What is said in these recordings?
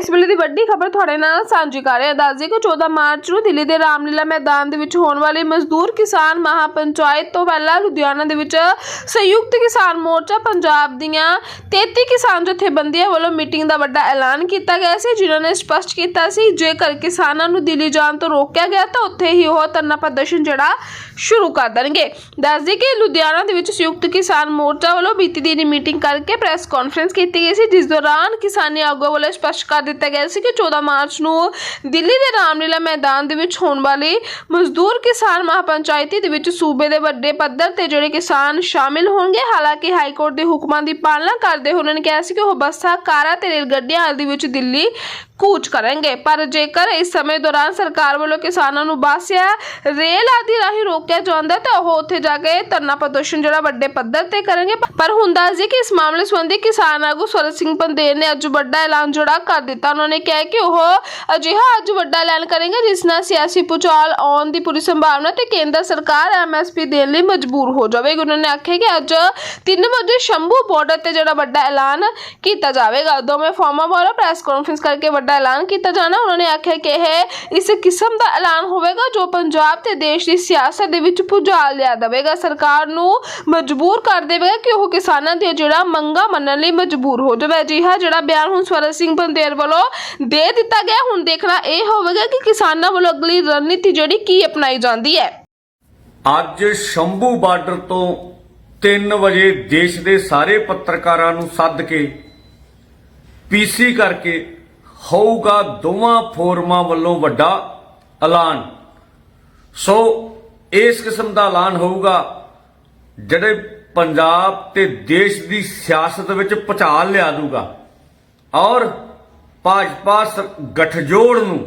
ਇਸ ਵੇਲੇ ਦੀ ਵੱਡੀ ਖਬਰ ਤੁਹਾਡੇ ਨਾਲ ਸਾਂਝੀ ਕਰ ਰਹੇ ਹਾਂ। ਦੱਸਦੇ ਕਿ 14 ਮਾਰਚ ਨੂੰ ਦਿੱਲੀ ਦੇ ਰਾਮਲੀਲਾ ਮੈਦਾਨ ਦੇ ਵਿੱਚ ਹੋਣ ਵਾਲੇ ਮਜ਼ਦੂਰ ਕਿਸਾਨ ਮਹਾਪੰਚਾਇਤ ਤੋਂ ਪਹਿਲਾਂ ਲੁਧਿਆਣਾ ਦੇ ਵਿੱਚ ਸੰਯੁਕਤ ਕਿਸਾਨ ਮੋਰਚਾ ਪੰਜਾਬ ਦੀਆਂ 33 ਕਿਸਾਨ ਜਥੇਬੰਦੀਆਂ ਵੱਲੋਂ ਮੀਟਿੰਗ ਦਾ ਵੱਡਾ ਐਲਾਨ ਕੀਤਾ ਗਿਆ ਸੀ, ਜਿਨ੍ਹਾਂ ਨੇ ਸਪਸ਼ਟ ਕੀਤਾ ਸੀ, ਜੇਕਰ ਕਿਸਾਨਾਂ ਨੂੰ ਦਿੱਲੀ ਜਾਣ ਤੋਂ ਰੋਕਿਆ ਗਿਆ ਤਾਂ ਉੱਥੇ ਹੀ ਉਹ ਧਰਨਾ ਪ੍ਰਦਰਸ਼ਨ ਜਿਹੜਾ ਸ਼ੁਰੂ ਕਰ ਦੇਣਗੇ। ਦੱਸਦੇ ਕਿ ਲੁਧਿਆਣਾ ਦੇ ਵਿੱਚ ਸੰਯੁਕਤ ਕਿਸਾਨ ਮੋਰਚਾ ਵੱਲੋਂ ਬੀਤੀ ਦਿਨੀ ਮੀਟਿੰਗ ਕਰਕੇ ਪ੍ਰੈਸ ਕਾਨਫਰੰਸ ਕੀਤੀ ਗਈ ਸੀ, ਜਿਸ ਦੌਰਾਨ ਕਿਸਾਨੀ ਆਗੂਆਂ ਵੱਲੋਂ ਸਪਸ਼ਟ ਕਰ ਦਿੱਤਾ ਗਿਆ ਸੀ ਕਿ 14 ਮਾਰਚ ਨੂੰ ਦਿੱਲੀ ਦੇ ਰਾਮਲੀਲਾ ਮੈਦਾਨ ਦੇ ਵਿੱਚ ਹੋਣ ਵਾਲੇ ਮਜ਼ਦੂਰ ਕਿਸਾਨ ਮਹਾਪੰਚਾਇਤੀ ਦੇ ਵਿੱਚ ਸੂਬੇ ਦੇ ਵੱਡੇ ਪੱਧਰ ਤੇ ਜਿਹੜੇ ਕਿਸਾਨ ਸ਼ਾਮਿਲ ਹੋਣਗੇ, ਹਾਲਾਂਕਿ ਹਾਈ ਕੋਰਟ ਦੇ ਹੁਕਮਾਂ ਦੀ ਪਾਲਣਾ ਕਰਦੇ ਹੋਏ ਉਹਨਾਂ ਨੇ ਕਿਹਾ ਸੀ ਕਿ ਉਹ ਬੱਸਾਂ, ਕਾਰਾਂ ਤੇ ਰੇਲ ਗੱਡੀਆਂ ਆਦਿ ਵਿੱਚ ਦਿੱਲੀ ਕੂਚ ਕਰਨਗੇ ਪਰ ਜੇਕਰ ਇਸ ਸਮੇਂ ਦੌਰਾਨ ਸਰਕਾਰ ਵੱਲੋਂ ਕਿਸਾਨਾਂ ਨੂੰ ਬੱਸ ਜਾਂ ਰੇਲ ਆਦਿ ਰਾਹੀਂ ਰੋਕਿਆ ਜਾਂਦਾ ਤਾਂ ਉਹ ਉੱਥੇ ਜਾ ਕੇ ਧਰਨਾ ਪ੍ਰਦਰਸ਼ਨ ਜਿਹੜਾ ਵੱਡੇ ਪੱਧਰ ਤੇ ਕਰਨਗੇ ਪਰ ਹੁਣ ਦੱਸ ਦਈਏ ਕਿ ਇਸ ਮਾਮਲੇ ਸੰਬੰਧੀ ਕਿਸਾਨ ਆਗੂ ਸਵਰਨ ਸਿੰਘ ਪੰਦੇਰ ਨੇ ਅੱਜ ਵੱਡਾ ਐਲਾਨ ਜਿਹੜਾ ਕਰ ਦਿੱਤਾ ਉਹਨਾਂ ਨੇ ਕਿਹਾ ਕਿ ਉਹ ਅਜਿਹਾ ਅੱਜ ਵੱਡਾ ਐਲਾਨ ਕਰਨਗੇ, ਜਿਸ ਨਾਲ ਸਿਆਸੀ ਪੁਚਾਲ ਆਉਣ ਦੀ ਪੂਰੀ ਸੰਭਾਵਨਾ ਤੇ ਕੇਂਦਰ ਸਰਕਾਰ ਐਮਐਸਪੀ ਦੇਣ ਲਈ ਮਜਬੂਰ ਹੋ ਜਾਵੇਗੀ। ਉਹਨਾਂ ਨੇ ਆਖਿਆ ਕਿ ਅੱਜ 3 ਵਜੇ ਸ਼ੰਭੂ ਬਾਰਡਰ ਤੇ ਜਿਹੜਾ ਵੱਡਾ ਐਲਾਨ ਕੀਤਾ ਜਾਵੇਗਾ। ਦੋਵੇਂ ਫਾਰਮਾਂ ਵੱਲੋਂ ਪ੍ਰੈਸ ਕਾਨਫਰੰਸ ਕਰਕੇ ਵੱਡਾ ਐਲਾਨ ਕੀਤਾ ਜਾਣਾ। ਉਹਨਾਂ ਨੇ ਆਖਿਆ ਕਿ ਇਹ ਇਸ ਕਿਸਮ ਦਾ ਐਲਾਨ ਹੋਵੇਗਾ ਜੋ ਪੰਜਾਬ ਤੇ ਦੇਸ਼ ਦੀ ਸਿਆਸਤ ਦੇ ਵਿੱਚ ਭੁਚਾਲ ਲਿਆ ਦੇਵੇਗਾ। ਸਰਕਾਰ ਨੂੰ ਮਜਬੂਰ ਕਰ ਦੇਵੇਗਾ ਕਿ ਉਹ ਕਿਸਾਨਾਂ ਦੀਆਂ ਜਿਹੜਾ ਮੰਗਾਂ ਮੰਨਣ ਲਈ ਮਜਬੂਰ ਹੋ ਜਾਵੇ। ਅਜਿਹਾ ਜਿਹੜਾ ਬਿਆਨ ਹੁਣ ਸਵਰਨ ਸਿੰਘ ਬੰਦੇਰ ਵੱਲੋਂ ਦੇ ਦਿੱਤਾ ਗਿਆ। ਹੁਣ ਦੇਖਣਾ ਇਹ ਹੋਵੇਗਾ ਕਿ ਕਿਸਾਨਾਂ ਵੱਲੋਂ ਅਗਲੀ ਰਣਨੀਤੀ ਜਿਹੜੀ ਕੀ ਅਪਣਾਈ ਜਾਂਦੀ ਹੈ। ਅੱਜ ਸ਼ੰਭੂ ਬਾਰਡਰ ਤੋਂ 3 ਵਜੇ ਦੇਸ਼ ਦੇ ਸਾਰੇ ਪੱਤਰਕਾਰਾਂ ਨੂੰ ਸੱਦ ਕੇ ਪੀਸੀ ਕਰਕੇ ਹੋਊਗਾ ਦੋਵਾਂ ਫੋਰਮਾਂ ਵੱਲੋਂ ਵੱਡਾ ਐਲਾਨ। ਸੋ ਇਸ ਕਿਸਮ ਦਾ ਐਲਾਨ ਹੋਊਗਾ, ਜਿਹੜੇ ਪੰਜਾਬ ਤੇ ਦੇਸ਼ ਦੀ ਸਿਆਸਤ ਵਿੱਚ ਭੁਚਾਲ ਲਿਆ ਦੂਗਾ ਔਰ ਭਾਜਪਾ ਗਠਜੋੜ ਨੂੰ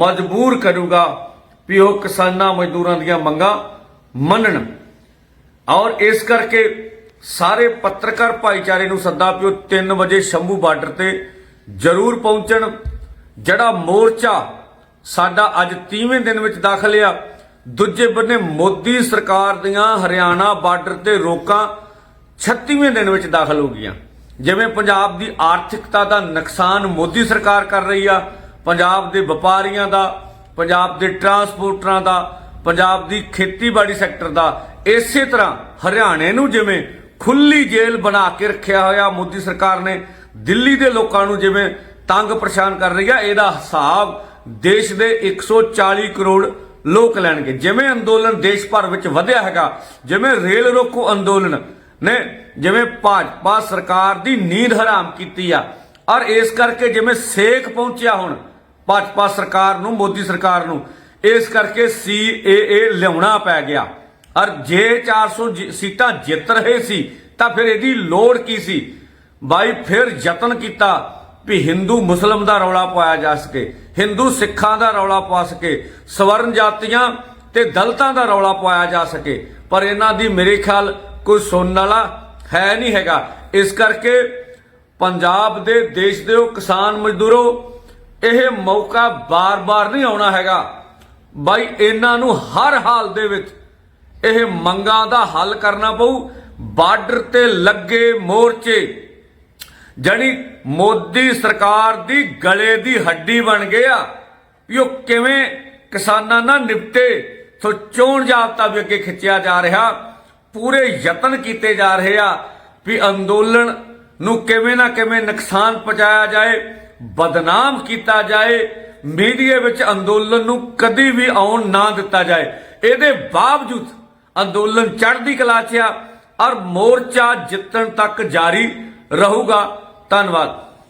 ਮਜਬੂਰ ਕਰੂਗਾ ਵੀ ਉਹ ਕਿਸਾਨਾਂ ਮਜ਼ਦੂਰਾਂ ਦੀਆਂ ਮੰਗਾਂ ਮੰਨਣ। ਔਰ ਇਸ ਕਰਕੇ ਸਾਰੇ ਪੱਤਰਕਾਰ ਭਾਈਚਾਰੇ ਨੂੰ ਸੱਦਾ ਪਿਓ 3 ਵਜੇ ਸ਼ੰਭੂ ਬਾਰਡਰ ਤੇ ਜ਼ਰੂਰ ਪਹੁੰਚਣ। ਜਿਹੜਾ ਮੋਰਚਾ ਸਾਡਾ ਅੱਜ 30ਵੇਂ ਦਿਨ ਵਿੱਚ ਦਾਖਲ ਆ, ਦੂਜੇ ਬੰਨੇ ਮੋਦੀ ਸਰਕਾਰ ਦੀਆਂ ਹਰਿਆਣਾ ਬਾਰਡਰ ਤੇ ਰੋਕਾਂ 36ਵੇਂ ਦਿਨ ਵਿੱਚ ਦਾਖਲ ਹੋ ਗਈਆਂ। ਜਿਵੇਂ ਪੰਜਾਬ ਦੀ ਆਰਥਿਕਤਾ ਦਾ ਨੁਕਸਾਨ ਮੋਦੀ ਸਰਕਾਰ ਕਰ ਰਹੀ ਆ, ਪੰਜਾਬ ਦੇ ਵਪਾਰੀਆਂ ਦਾ, ਪੰਜਾਬ ਦੇ ਟਰਾਂਸਪੋਰਟਰਾਂ ਦਾ, ਪੰਜਾਬ ਦੀ ਖੇਤੀਬਾੜੀ ਸੈਕਟਰ ਦਾ, ਇਸੇ ਤਰ੍ਹਾਂ ਹਰਿਆਣੇ ਨੂੰ ਜਿਵੇਂ ਖੁੱਲੀ ਜੇਲ੍ਹ ਬਣਾ ਕੇ ਰੱਖਿਆ ਹੋਇਆ ਮੋਦੀ ਸਰਕਾਰ ਨੇ ਦਿੱਲੀ ਦੇ ਲੋਕਾਂ ਨੂੰ ਜਿਵੇਂ ਤੰਗ ਪਰੇਸ਼ਾਨ ਕਰ ਰਹੀ ਆ, ਇਹਦਾ ਹਿਸਾਬ ਦੇਸ਼ ਦੇ 140 ਕਰੋੜ ਲੋਕ ਲੈਣਗੇ। ਜਿਵੇਂ ਅੰਦੋਲਨ ਦੇਸ਼ ਭਰ ਵਿੱਚ ਵਧਿਆ ਹੈਗਾ, ਜਿਵੇਂ ਰੇਲ ਰੋਕੋ ਅੰਦੋਲਨ ਨੇ, ਜਿਵੇਂ ਭਾਜਪਾ ਸਰਕਾਰ ਦੀ ਨੀਂਦ ਹਰਾਮ ਕੀਤੀ ਆ, ਔਰ ਇਸ ਕਰਕੇ ਜਿਵੇਂ ਸੇਖ ਪਹੁੰਚਿਆ ਹੁਣ ਭਾਜਪਾ ਸਰਕਾਰ ਨੂੰ, ਮੋਦੀ ਸਰਕਾਰ ਨੂੰ, ਇਸ ਕਰਕੇ ਸੀਏਏ ਲਿਆਉਣਾ ਪੈ ਗਿਆ। ਔਰ ਜੇ 400 ਜਿ- ਸੀਟਾਂ ਜਿੱਤ ਰਹੇ ਸੀ, ਤਾਂ ਫਿਰ ਇਹਦੀ ਲੋੜ ਕੀ ਸੀ? ਬਾਈ ਫਿਰ ਯਤਨ ਕੀਤਾ ਵੀ ਹਿੰਦੂ ਮੁਸਲਮ ਦਾ ਰੌਲਾ ਪਾਇਆ ਜਾ ਸਕੇ, ਹਿੰਦੂ ਸਿੱਖਾਂ ਦਾ ਰੌਲਾ ਪਾ ਸਕੇ, ਸਵਰਨ ਜਾਤੀਆਂ ਤੇ ਦਲਤਾਂ ਦਾ ਰੌਲਾ ਪਾਇਆ ਜਾ ਸਕੇ। ਪਰ ਇਹਨਾਂ ਦੀ ਮੇਰੇ ਖਿਆਲ ਕੋਈ ਸੁਣਨ ਵਾਲਾ ਹੈ ਨਹੀਂ ਹੈਗਾ। ਇਸ ਕਰਕੇ ਪੰਜਾਬ ਦੇ ਦੇਸ਼ ਦੇ ਉਹ ਕਿਸਾਨ ਮਜ਼ਦੂਰੋ, ਇਹ ਮੌਕਾ ਬਾਰ-ਬਾਰ ਨਹੀਂ ਆਉਣਾ ਹੈਗਾ। ਬਾਈ ਇਹਨਾਂ ਨੂੰ ਹਰ ਹਾਲ ਦੇ ਵਿੱਚ ਇਹ ਮੰਗਾਂ ਦਾ ਹੱਲ ਕਰਨਾ ਪਊ। ਬਾਰਡਰ ਤੇ ਲੱਗੇ ਮੋਰਚੇ ਜਣੀ ਮੋਦੀ ਸਰਕਾਰ ਦੀ ਗਲੇ ਦੀ ਹੱਡੀ ਬਣ ਗਿਆ ਵੀ ਉਹ ਕਿਵੇਂ ਕਿਸਾਨਾਂ ਨਾਲ ਨਿਪਟੇ, ਸੋ ਚੋਣ ਜਾਬਤਾ ਵੀ ਅੱਗੇ ਖਿੱਚਿਆ ਜਾ ਰਿਹਾ, ਪੂਰੇ ਯਤਨ ਕੀਤੇ ਜਾ ਰਹੇ ਆ ਵੀ ਅੰਦੋਲਨ ਨੂੰ ਕਿਵੇਂ ਨਾ ਕਿਵੇਂ ਨੁਕਸਾਨ ਪਹੁੰਚਾਇਆ ਜਾਏ, ਬਦਨਾਮ ਕੀਤਾ ਜਾਏ, ਮੀਡੀਆ ਵਿੱਚ ਅੰਦੋਲਨ ਨੂੰ ਕਦੀ ਵੀ ਆਉਣ ਨਾ ਦਿੱਤਾ ਜਾਏ। ਇਹਦੇ ਬਾਵਜੂਦ ਅੰਦੋਲਨ ਚੜ੍ਹਦੀ ਕਲਾ 'ਚ ਆ ਔਰ ਮੋਰਚਾ ਜਿੱਤਣ ਤੱਕ ਜਾਰੀ ਰਹੂਗਾ। ਧੰਨਵਾਦ।